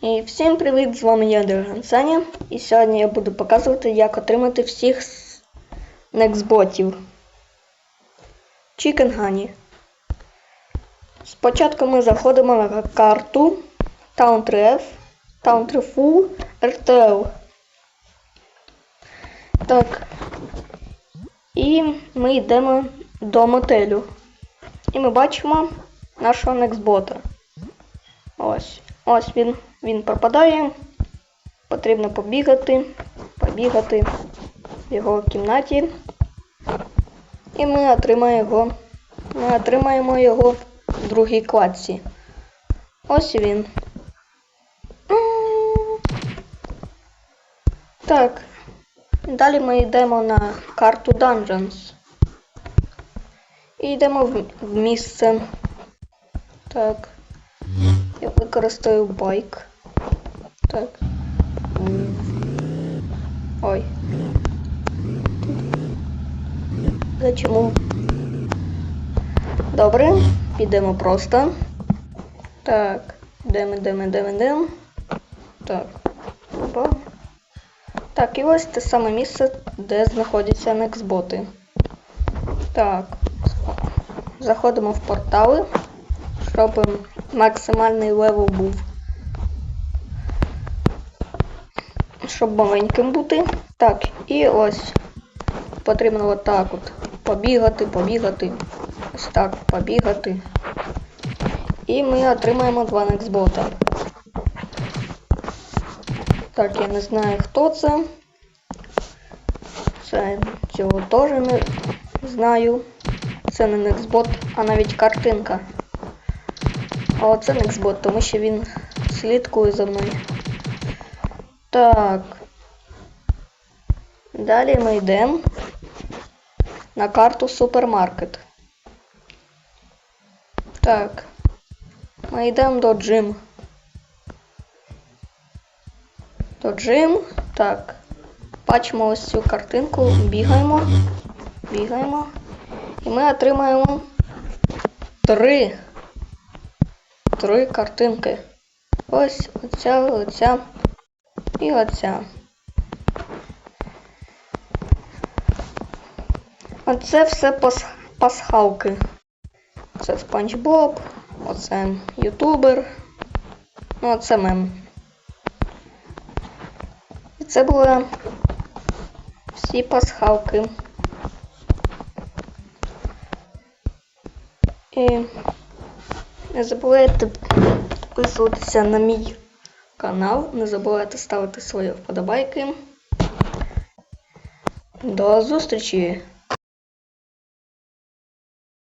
І всім привіт! З вами я Дерган Саня. І сьогодні я буду показувати, як отримати всіх нексботів. Honey. Спочатку ми заходимо на карту Town Ref, Town Refu, RTL. Так. І ми йдемо до мотелю. І ми бачимо нашого нексбота. Ось. Ось він. Він пропадає. Потрібно побігати, побігати в його кімнаті. І ми отримаємо його. Ми отримаємо його в другій кладці. Ось він. Так. Далі ми йдемо на карту Dungeons. І йдемо в, місце. Так. Використаю байк. Так. Ой. Та чому? Добре, підемо просто. Так. Йдемо, йдемо, йдемо, йдемо. Так. Опа. Так, і ось те саме місце, де знаходяться нексботи. Так. Заходимо в портали, щоб максимальний левел був. Щоб маленьким бути. Так, і ось потрібно отак от побігати, побігати. Ось так побігати. І ми отримаємо два нексбота. Так, я не знаю хто це. Це цього теж не знаю. Це не нексбот, а навіть картинка. А оце нексбот, тому що він слідкує за мною. Так. Далі ми йдемо на карту супермаркет. Так. Ми йдемо до джим. До джим. Так. Бачимо ось цю картинку. Бігаємо. Бігаємо. І ми отримаємо три. Три картинки. Ось оця, оця і оця. Оце все пас пасхалки. Це Спанч Боб, оце ютубер. Ну, оце мем. І це були всі пасхалки. І не забувайте підписуватися на мій канал, не забувайте ставити свої вподобайки. До зустрічі!